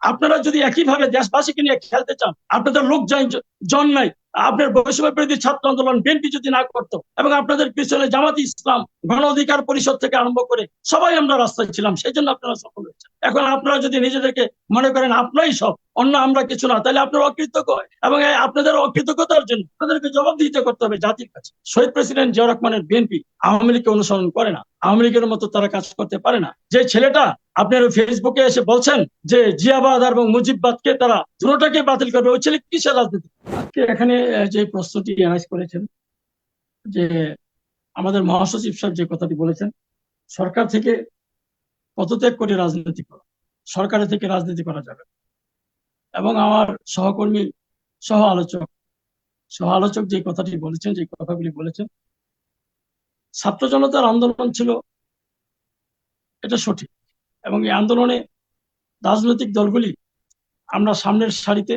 আপনারা যদি একইভাবে দেশবাসীকে নিয়ে খেলতে চান, আপনাদের লোক জন- নাই, আপনার বৈষম্য বিরোধী ছাত্র আন্দোলন বিএনপি যদি না করতো এবং আপনাদের পিছনে জামাতি ইসলাম, গণ অধিকার পরিষদ থেকে আরম্ভ করে সবাই আমরা রাস্তায় ছিলাম, সেই জন্য আপনারা সফল হয়েছেন। এখন আপনারা যদি নিজেদেরকে মনে করেন, আপনারাই সব অন্য আমরা কিছু না। তাহলে আপনার অকৃতজ্ঞ এবং আপনাদের অকৃতজ্ঞতার জন্য আপনাদেরকে জবাবদিহিতা করতে হবে জাতির কাছে। শহীদ প্রেসিডেন্ট জিয়া রহমানের বিএনপি আওয়ামী লীগকে অনুসরণ করে না। আওয়ামী লীগের মতো তারা কাজ করতে পারে না। যে ছেলেটা আপনার ফেসবুকে এসে বলছেন যে জিয়াবাদ এবং মুজিববাদকে তারা দুটোটাকে বাতিল করবে, ওই ছেলে কিসের রাজনীতি? আজকে এখানে যে প্রশ্নটি অ্যানালাইজ করেছেন, যে আমাদের মহাসচিব সাহেব যে কথাটি বলেছেন, সরকার থেকে পদত্যাগ করে রাজনীতি করা। সরকারের থেকে রাজনীতি করা যাবে। এবং আমার সহকর্মী সহ আলোচক সহ আলোচক যে কথাটি বলেছেন, যে কথাগুলি বলেছেন, ছাত্র জনতার আন্দোলন ছিল এটা সঠিক এবং এই আন্দোলনে রাজনৈতিক দলগুলি আমরা সামনের সারিতে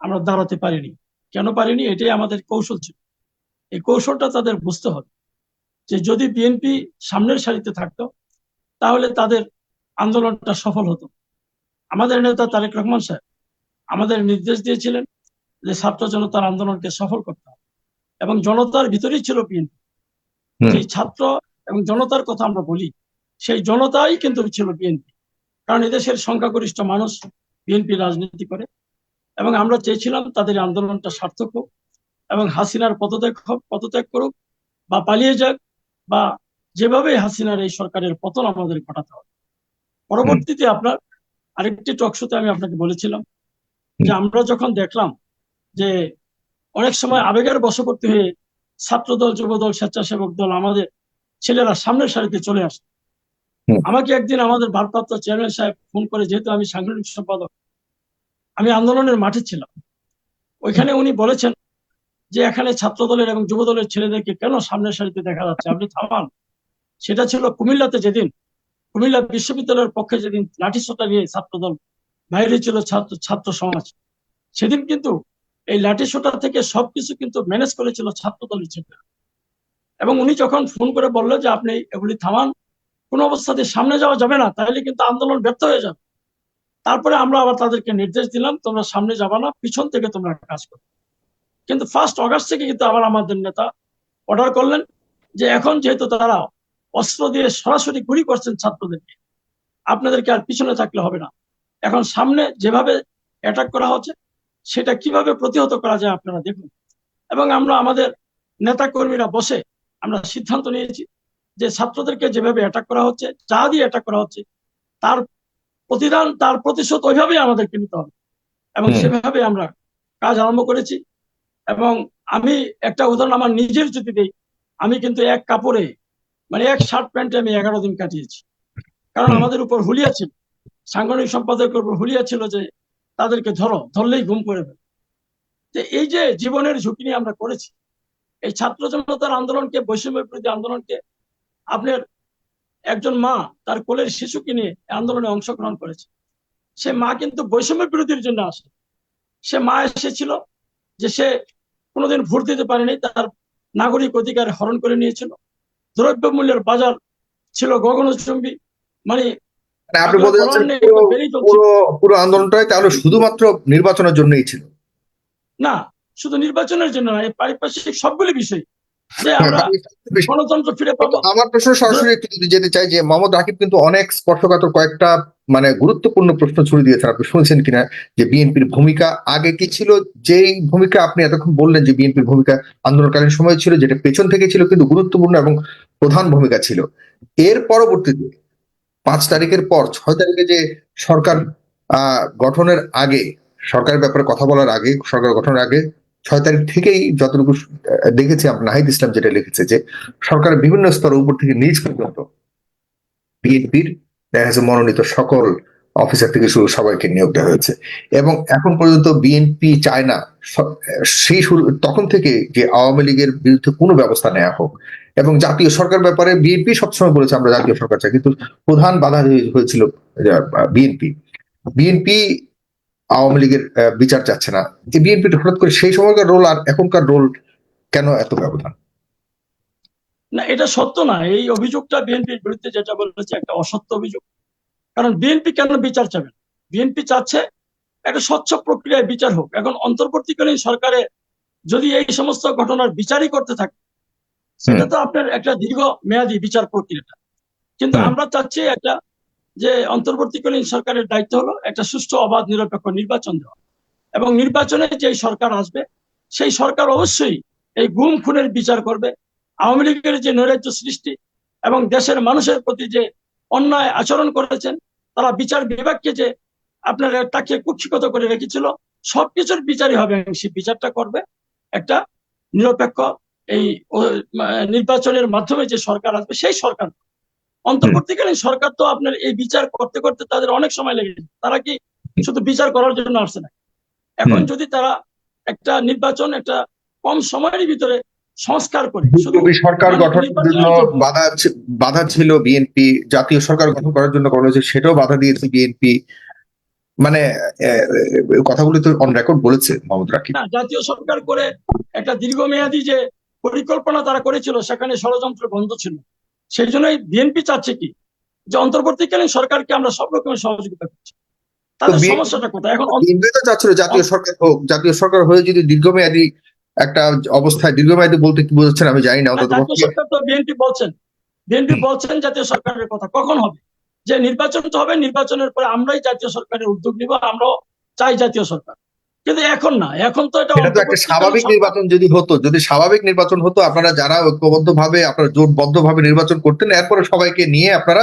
আমরা দাঁড়াতে পারিনি। কেন পারিনি? এটাই আমাদের কৌশল ছিল। এই কৌশলটা তাদের বুঝতে হবে যে যদি বিএনপি সামনের সারিতে থাকতো, তাহলে তাদের আন্দোলনটা সফল হতো। আমাদের নেতা তারেক রহমান সাহেব আমাদের নির্দেশ দিয়েছিলেন যে ছাত্র জনতার আন্দোলনকে সফল করতে হবে। এবং জনতার ভিতরেই ছিল বিএনপি। যে ছাত্র এবং জনতার কথা আমরা বলি সেই জনতাই কিন্তু ছিল বিএনপি। কারণ এদেশের সংখ্যাগরিষ্ঠ মানুষ বিএনপি রাজনীতি করে। এবং আমরা চেয়েছিলাম তাদের আন্দোলনটা সার্থক হোক এবং হাসিনার পদত্যাগ হোক পদত্যাগ করুক বা পালিয়ে যাক বা যেভাবে হাসিনার এই সরকারের পতন আমাদের ঘটাতে হবে। পরবর্তীতে আপনার আরেকটি টকশোতে আমি আপনাকে বলেছিলাম যে আমরা যখন দেখলাম যে অনেক সময় আবেগের বশবর্তী হয়ে ছাত্রদল যুবদল স্বেচ্ছাসেবক দল আমাদের ছেলেরা সামনের সারিতে চলে আসে। আমাকে একদিন আমাদের ভারপ্রাপ্ত চেয়ারম্যান সাহেব ফোন করে যেহেতু আমি সাংগঠনিক সম্পাদক আমি আন্দোলনের মাঠে ছিলাম। ওইখানে উনি বলেছেন যে এখানে ছাত্র দলের এবং যুব দলের ছেলেদেরকে কেন সামনের সারিতে দেখা যাচ্ছে? আপনি থামান। সেটা ছিল কুমিল্লাতে যেদিন কুমিল্লা বিশ্ববিদ্যালয়ের পক্ষে যেদিন লাঠিসোঁটা নিয়ে ছাত্রদল বাইরে ছিল ছাত্র ছাত্র সমাজ। সেদিন কিন্তু এই লাঠিসোঁটা থেকে সবকিছু কিন্তু ম্যানেজ করেছিল ছাত্র দলের ছেলেরা এবং উনি যখন ফোন করে বলল যে, আপনি এগুলি থামান, কোনো অবস্থাতে সামনে যাওয়া যাবে না তাহলে কিন্তু আন্দোলন ব্যর্থ হয়ে যাবে। তারপরে আমরা আবার তাদেরকে নির্দেশ দিলাম, তোমরা সামনে যাবা না, পিছন থেকে তোমরা কাজ করো। কিন্তু ফার্স্ট অগাস্ট থেকে কিন্তু আবার আমাদের নেতা অর্ডার করলেন যে, এখন যেহেতু তারা অস্ত্র দিয়ে সরাসরি গুলি করছেন ছাত্রদেরকে, আপনাদেরকে আর পিছনে থাকলে হবে না। এখন সামনে যেভাবে অ্যাটাক করা হচ্ছে সেটা কীভাবে প্রতিহত করা যায় আপনারা দেখুন। এবং আমরা আমাদের নেতা কর্মীরা বসে আমরা সিদ্ধান্ত নিয়েছি যে ছাত্রদেরকে যেভাবে অ্যাটাক করা হচ্ছে যা দিয়ে অ্যাটাক করা হচ্ছে তার প্রতিদান তার প্রতিশোধ ওইভাবেই আমাদেরকে নিতে হবে। এবং। সেভাবে আমরা কাজ আরম্ভ করেছি। এবং আমি একটা উদাহরণ আমার নিজের যদি দিই। আমি কিন্তু এক কাপড়ে মানে এক শার্ট প্যান্টে আমি এগারো দিন কাটিয়েছি। কারণ আমাদের উপর হুলিয়া ছিল। সাংগঠনিক সম্পাদক হুলিয়া ছিল যে তাদেরকে ধরো, ধরলেই ঘুম করে যে এই যে জীবনের ঝুঁকি নিয়ে আমরা করেছি, এই ছাত্র জনতার আন্দোলনকে, বৈষম্য বিরোধী আন্দোলনকে, আপনার একজন মা তার কোলের শিশুকে নিয়ে আন্দোলনে অংশগ্রহণ করেছে। সে মা কিন্তু বৈষম্য বিরোধীর জন্য আসে। সে মা এসেছিল যে সে কোনোদিন ভোট দিতে পারেনি, তার নাগরিক অধিকার হরণ করে নিয়েছিল। দ্রব্য মূল্যের বাজার ছিল গগনচুম্বী মানে মানে আপনি বলতে চাচ্ছেন পুরো পুরো আন্দোলনটাই তাহলে শুধুমাত্র নির্বাচনের জন্যই ছিল। না শুধু নির্বাচনের জন্য না পারিপার্শ্বিক সবগুলি বিষয়। গণতন্ত্র ফিরে পাবো। আমার প্রশ্ন সরাসরি যেতে চাই যে মোহাম্মদ রাকিব কিন্তু অনেক স্পর্শকাতর কয়েকটা মানে গুরুত্বপূর্ণ প্রশ্ন ছুড়ে দিয়েছেন। আপনি শুনছেন কিনা যে বিএনপির ভূমিকা আগে কি ছিল? যেই ভূমিকা আপনি এতক্ষণ বললেন যে বিএনপির ভূমিকা আন্দোলনকালীন সময় ছিল যেটা পেছন থেকে ছিল কিন্তু গুরুত্বপূর্ণ এবং প্রধান ভূমিকা ছিল। এর পরবর্তীতে পাঁচ তারিখের পর, ছয় তারিখে যে সরকার গঠনের আগে, সরকারের ব্যাপারে কথা বলার আগে, সরকার গঠনের আগে, ছয় তারিখ থেকেই যতটুকু দেখেছি নাহিদ ইসলাম যেটা লিখেছে যে সরকারের বিভিন্ন স্তরের উপর থেকে নিচ পর্যন্ত, বিএনপির, দেখা যাচ্ছে মনোনীত সকল অফিসার থেকে শুরু সবাইকে নিয়োগ দেওয়া হয়েছে। এবং এখন পর্যন্ত বিএনপি চায় না সেই শুরু, তখন থেকে যে আওয়ামী লীগের বিরুদ্ধে কোনো ব্যবস্থা নেওয়া হোক। এবং জাতীয় সরকার ব্যাপারে বিএনপি সবসময় বলেছে, আমরা জাতীয় সরকার চাই। কিন্তু প্রধান বাধা হয়েছিল বিএনপি বিএনপি আওয়ামী লীগের বিচার চাচ্ছে না। এই বিএনপি হঠাৎ করে সেই সময়কার রোল আর এখনকার রোল কেন এত ব্যবধান? না, এটা সত্য না। এই অভিযোগটা বিএনপির বিরুদ্ধে যেটা বলেছে, একটা অসত্য অভিযোগ। কারণ বিএনপি কেন বিচার চাবে বিএনপি চাচ্ছে একটা স্বচ্ছ প্রক্রিয়ায় বিচার হোক। এখন অন্তর্বর্তীকালীন সরকারে যদি এই সমস্ত ঘটনার বিচারই করতে থাকে সেটা তো আপনার একটা দীর্ঘ মেয়াদী বিচার প্রক্রিয়াটা। কিন্তু আমরা চাচ্ছি একটা যে অন্তর্বর্তীকালীন সরকারের দায়িত্ব হলো একটা সুষ্ঠু অবাধ নিরপেক্ষ নির্বাচন দেওয়া। এবং নির্বাচনে যে সরকার আসবে সেই সরকার অবশ্যই এই গুম খুনের বিচার করবে। আওয়ামী লীগের যে নৈরাজ্য সৃষ্টি এবং দেশের মানুষের প্রতি যে অন্যায় আচরণ করেছেন তারা বিচার বিভাগকে যে আপনার তাকে কুক্ষিগত করে রেখেছিল সবকিছুর বিচারই হবে সেই বিচারটা করবে। একটা নিরপেক্ষ এই নির্বাচনের মাধ্যমে যে সরকার আসবে সেই সরকার। অন্তর্বর্তীকালীন সরকার তো আপনার এই বিচার করতে করতে তাদের অনেক সময় লেগে তারা কি শুধু বিচার করার জন্য আসছে না? এখন যদি তারা একটা নির্বাচন একটা কম সময়ের ভিতরে সংস্কার করে। সরকার গঠনের জন্য বাধা বাধা ছিল বিএনপি জাতীয় সরকার গঠন করার জন্য করা হয়েছে সেটাও বাধা দিয়েছে বিএনপি। মানে কথাগুলি তো অন রেকর্ড বলেছে মোহাম্মদ রাকিব। না জাতীয় সরকার করে একটা দীর্ঘমেয়াদী যে পরিকল্পনা তারা করেছিল সেখানে ষড়যন্ত্র বন্ধ ছিল। সেই জন্যই বিএনপি চাচ্ছে কি? যে অন্তর্বর্তীকালীন সরকারকে আমরা সব রকমের সহযোগিতা করছি। তাদের সমস্যাটা কোথায়? এখন জাতীয় সরকার হোক জাতীয় সরকার হয়ে যদি দীর্ঘমেয়াদী একটা অবস্থায় দীর্ঘমেয়াদী বলতে কি বোঝাচ্ছেন আমি জানি না বিএনপি বলছেন। বিএনপি বলছেন জাতীয় সরকারের কথা। কখন হবে? যে নির্বাচন তো হবে নির্বাচনের পরে আমরাই জাতীয় সরকারের উদ্যোগ নিব আমরাও চাই জাতীয় সরকার। কিন্তু এখন না এখন তো এটা এটা তো একটা স্বাভাবিক নির্বাচন যদি হতো যদি স্বাভাবিক নির্বাচন হতো আপনারা যারা ঐক্যবদ্ধ ভাবে আপনারা জোটবদ্ধ ভাবে নির্বাচন করতেন এরপরে সবাইকে নিয়ে আপনারা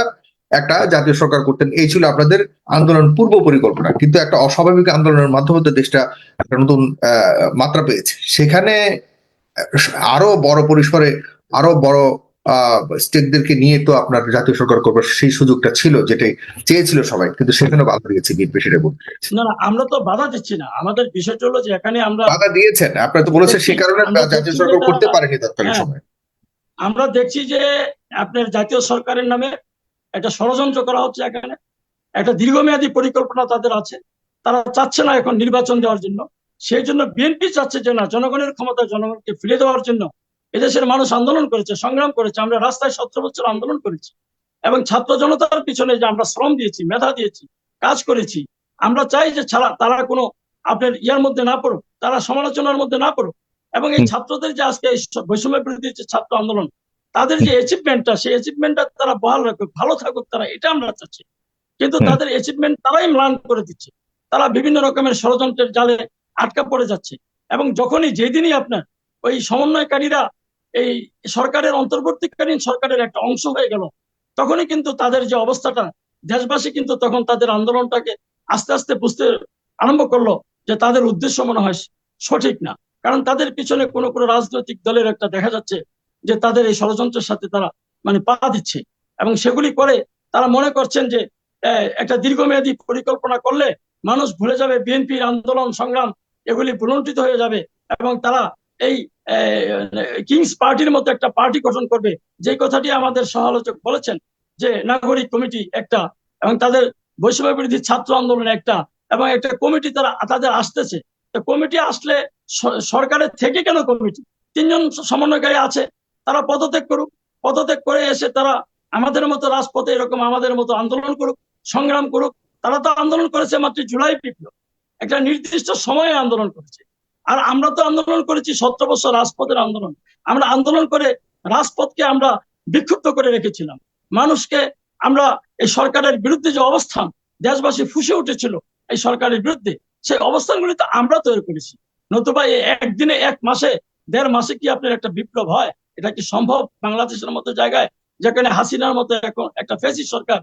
একটা জাতীয় সরকার করতেন। এই ছিল আপনাদের আন্দোলন পূর্ব পরিকল্পনা। কিন্তু একটা অস্বাভাবিক আন্দোলনের মাধ্যমে তো দেশটা একটা নতুন মাত্রা পেয়েছে। সেখানে আরও বড় পরিসরে আরও বড় স্টেটদেরকে নিয়ে তো আপনার জাতীয় সরকার করবার সেই সুযোগটা ছিল যেটাই চেয়েছিল সবাই। কিন্তু সেখানে বাধা দিয়েছে বিএনপি সেটা বলতে না না আমরা তো বাধা দিচ্ছি না। আমাদের বিষয়টা হলো যে এখানে আমরা বাধা দিয়েছেন। আপনারা তো বলেছেন সে কারণে জাতীয় সরকার করতে পারেনি তৎকালীন হ্যাঁ। সময়। আমরা দেখছি যে আপনার জাতীয় সরকারের নামে একটা ষড়যন্ত্র করা হচ্ছে এখানে। একটা দীর্ঘমেয়াদী পরিকল্পনা তাদের আছে। তারা চাচ্ছে না এখন নির্বাচন দেওয়ার জন্য। সেই জন্য বিএনপি চাচ্ছে যে না জনগণের ক্ষমতা জনগণকে ফিরে দেওয়ার জন্য এদেশের মানুষ আন্দোলন করেছে সংগ্রাম করেছে আমরা রাস্তায় সতেরো বছর আন্দোলন করেছি। এবং ছাত্র জনতার পিছনে যে আমরা শ্রম দিয়েছি মেধা দিয়েছি কাজ করেছি আমরা চাই যে ছাড়া তারা কোনো আপনার ইয়ার মধ্যে না পড়ুক তারা সমালোচনার মধ্যে না পড়ুক। এবং এই ছাত্রদের যে আজকে এই বৈষম্য বিরোধী যে ছাত্র আন্দোলন তাদের যে অ্যাচিভমেন্টটা সেই অ্যাচিভমেন্টটা তারা বহাল রাখুক ভালো থাকুক তারা এটা আমরা চাচ্ছি। কিন্তু তাদের অ্যাচিভমেন্ট তারাই ম্লান করে দিচ্ছে। তারা বিভিন্ন রকমের ষড়যন্ত্রের জালে আটকা পড়ে যাচ্ছে। এবং যখনই যেদিনই আপনার ওই সমন্বয়কারীরা এই সরকারের অন্তর্বর্তীকালীন সরকারের একটা অংশ হয়ে গেল তখনই কিন্তু তাদের যে অবস্থাটা দেশবাসী কিন্তু তখন তাদের আন্দোলনটাকে আস্তে আস্তে বুঝতে আরম্ভ করল যে তাদের উদ্দেশ্য মনে হয় সঠিক না। কারণ তাদের পিছনে কোনো কোনো রাজনৈতিক দলের একটা দেখা যাচ্ছে যে তাদের এই ষড়যন্ত্রের সাথে তারা মানে পা দিচ্ছে। এবং সেগুলি করে তারা মনে করছেন যে একটা দীর্ঘমেয়াদী পরিকল্পনা করলে মানুষ ভুলে যাবে, বিএনপির আন্দোলন, সংগ্রাম এগুলি ভুলন্টিত হয়ে যাবে এবং তারা এই কিংস পার্টির মতো একটা পার্টি গঠন করবে। যে কথাটি আমাদের সমালোচক বলেছেন যে, নাগরিক কমিটি একটা এবং তাদের বৈষম্য বিরোধী ছাত্র আন্দোলন একটা এবং একটা কমিটি তারা, তাদের আসতেছে। কমিটি আসলে সরকারের থেকে কেন কমিটি? তিনজন সমন্বয়কারী আছে তারা পদত্যাগ করুক, পদত্যাগ করে এসে তারা আমাদের মতো রাজপথে এরকম আমাদের মতো আন্দোলন করুক, সংগ্রাম করুক। তারা তো আন্দোলন করেছে মাত্র জুলাই বিপ্লব। একটা নির্দিষ্ট সময়ে আন্দোলন করেছে। আর আমরা তো আন্দোলন করেছি সতেরো বছর রাজপথের আন্দোলন। আমরা আন্দোলন করে রাজপথকে আমরা বিক্ষুব্ধ করে রেখেছিলাম। মানুষকে আমরা এই সরকারের বিরুদ্ধে যে অবস্থান, দেশবাসী ফুসে উঠেছিল এই সরকারের বিরুদ্ধে, সেই অবস্থানগুলি তো আমরা তৈরি করেছি। নতুবা এই একদিনে এক মাসে, দেড় মাসে কি আপনার একটা বিপ্লব হয়? এটা কি সম্ভব বাংলাদেশের মতো জায়গায়? যেখানে হাসিনার মতো এখন একটা ফেসি সরকার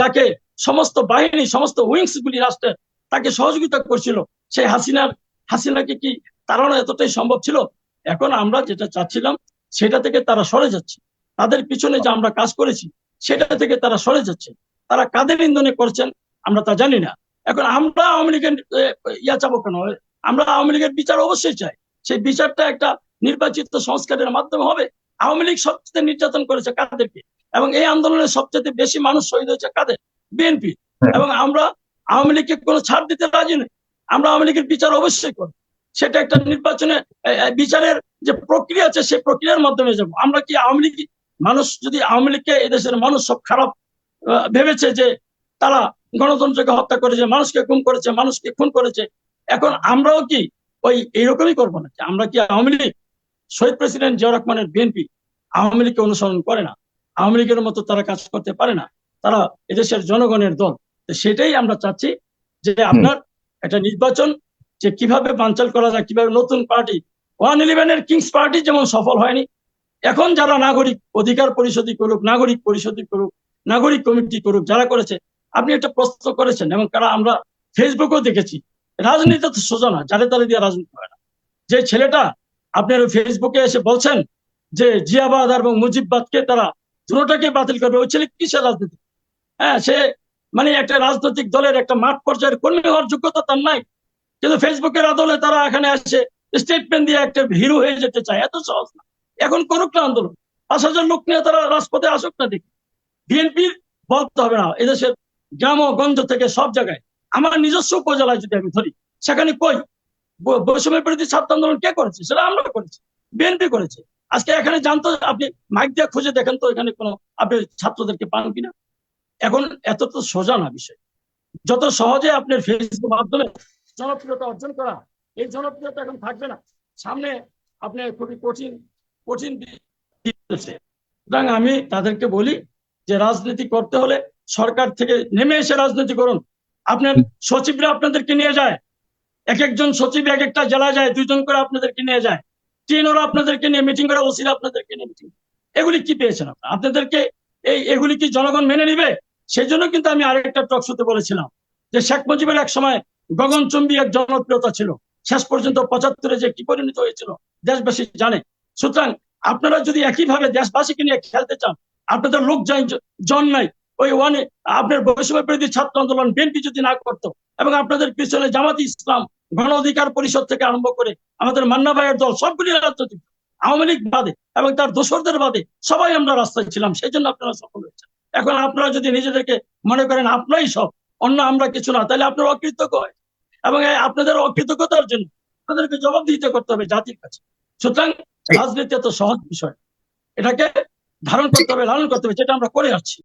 যাকে সমস্ত বাহিনী, সমস্ত উইংস গুলি রাষ্ট্রের তাকে সহযোগিতা করছিল, সেই হাসিনার, হাসিনাকে কি তাড়ানো এতটাই সম্ভব ছিল? এখন আমরা যেটা চাচ্ছিলাম, সেটা থেকে তারা সরে যাচ্ছে। তাদের পিছনে যে আমরা কাজ করেছি, সেটা থেকে তারা সরে যাচ্ছে। তারা কাদের ইন্ধনে করছেন, আমরা তা জানি না। এখন আমরা আওয়ামী লীগের ইয়া চাবো কেন? আমরা আওয়ামী লীগের বিচার অবশ্যই চাই। সেই বিচারটা একটা নির্বাচিত সংস্কারের মাধ্যমে হবে। আওয়ামী লীগ সবচেয়ে নির্যাতন করেছে কাদেরকে? এবং এই আন্দোলনে সবচেয়ে বেশি মানুষ শহীদ হয়েছে কাদের? বিএনপি। হ্যাঁ। এবং আমরা আওয়ামী লীগকে কোনো ছাড় দিতে রাজি নই। আমরা আওয়ামী লীগের বিচার অবশ্যই করব। সেটা একটা নির্বাচনে বিচারের যে প্রক্রিয়া আছে সেই প্রক্রিয়ার মাধ্যমে যাব। আমরা কি আওয়ামী লীগ মানুষ যদি আওয়ামী লীগকে এদেশের মানুষ সব খারাপ ভেবেছে যে তারা গণতন্ত্রকে হত্যা করেছে মানুষকে খুন করেছে মানুষকে খুন করেছে এখন আমরাও কি ওই এইরকমই করব না আমরা কি আওয়ামী লীগ শহীদ প্রেসিডেন্ট জিয়া রহমানের বিএনপি আওয়ামী লীগকে অনুসরণ করে না আওয়ামী লীগের মতো তারা কাজ করতে পারে না তারা এদেশের জনগণের দল। সেটাই আমরা চাচ্ছি যে আপনার একটা নির্বাচন যে কীভাবে বানচাল করা যায় কীভাবে নতুন পার্টি ওয়ান ইলেভেনের কিংস পার্টি যেমন সফল হয়নি এখন যারা নাগরিক অধিকার পরিষদই করুক নাগরিক পরিষদই করুক নাগরিক কমিটি করুক যারা করেছে আপনি একটা প্রশ্ন করেছেন এবং কারা আমরা ফেসবুকেও দেখেছি রাজনীতি তো সোজা না যারে তারে দিয়ে রাজনীতি হয় না। যে ছেলেটা আপনার ফেসবুকে এসে বলছেন যে জিয়াবাদ এবং মুজিববাদকে তারা দুটোটাকে বাতিল করবে। ওই ছেলে কিসের রাজনীতি? হ্যাঁ সে মানে একটা রাজনৈতিক দলের একটা মাঠ পর্যায়ের কর্মী হওয়ার যোগ্যতা তার নাই। কিন্তু ফেসবুকের আদলে তারা এখানে আসে স্টেটমেন্ট দিয়ে একটা হিরো হয়ে যেতে চায়। এত সহজ না। এখন করুক না আন্দোলন। পাঁচ হাজার লোক নিয়ে তারা রাজপথে আসুক না দেখি। বিএনপির বলতে হবে না, এদেশের গ্রাম গঞ্জ থেকে সব জায়গায়। আমার নিজস্ব উপজেলায় যদি আমি ধরি, সেখানে কই? ব- বৈষম্য বিরোধী ছাত্র আন্দোলন কে করেছে? সেটা আমরা করেছি, বিএনপি করেছে। আজকে এখানে জানতো আপনি মাইক দিয়ে খুঁজে দেখেন তো এখানে কোনো আপনি ছাত্রদেরকে পান কিনা? এখন এত তো সোজা না বিষয়। যত সহজে আপনার ফেসবুক মাধ্যমে জনপ্রিয়তা অর্জন করা, এই জনপ্রিয়তা এখন থাকবে না। সামনে আপনি খুবই কঠিন কঠিন সুতরাং আমি তাদেরকে বলি যে রাজনীতি করতে হলে সরকার থেকে নেমে এসে রাজনীতি করুন। আপনার সচিবরা আপনাদেরকে নিয়ে যায়। এক একজন সচিব এক একটা জেলা যায়, দুইজন করে আপনাদেরকে নিয়ে যায়। টিএনওরা আপনাদেরকে নিয়ে মিটিং করে, ওসিরা আপনাদেরকে নিয়ে মিটিং এগুলি কি পেয়েছেন আপনারা? আপনাদেরকে এই এগুলি কি জনগণ মেনে নিবে? সেই জন্য কিন্তু আমি আরেকটা টক শোতে বলেছিলাম যে শেখ মুজিবের এক সময় গগনচুম্বী এক জনপ্রিয়তা ছিল। শেষ পর্যন্ত পঁচাত্তরে যে কি পরিণত হয়েছিল, দেশবাসী জানে। সুতরাং আপনারা যদি একইভাবে দেশবাসীকে নিয়ে খেলতে চান, আপনাদের লোক যাই- জন নাই। ওই ওয়ানে আপনার বৈষম্য বিরোধী ছাত্র আন্দোলন বিএনপি যদি না করতো এবং আপনাদের পিছনে জামাতি ইসলাম গণ অধিকার পরিষদ থেকে আরম্ভ করে আমাদের মান্না ভাইয়ের দল সবগুলি রাজনৈতিক আওয়ামী লীগ বাদে এবং তার দোসরদের বাদে সবাই আমরা রাস্তায় ছিলাম, সেই জন্য আপনারা সফল হয়েছেন। এখন আপনারা যদি নিজেদেরকে মনে করেন আপনারাই সব, অন্য আমরা কিছু না, তাহলে আপনারা অকৃতজ্ঞ হয়। এবং আপনাদের অকৃতজ্ঞতার জন্য আপনাদেরকে জবাব দিতে করতে হবে জাতির কাছে। সুতরাং রাজনীতি এত সহজ বিষয়। এটাকে ধারণ করতে হবে, লালন করতে হবে, যেটা আমরা করে আসছি।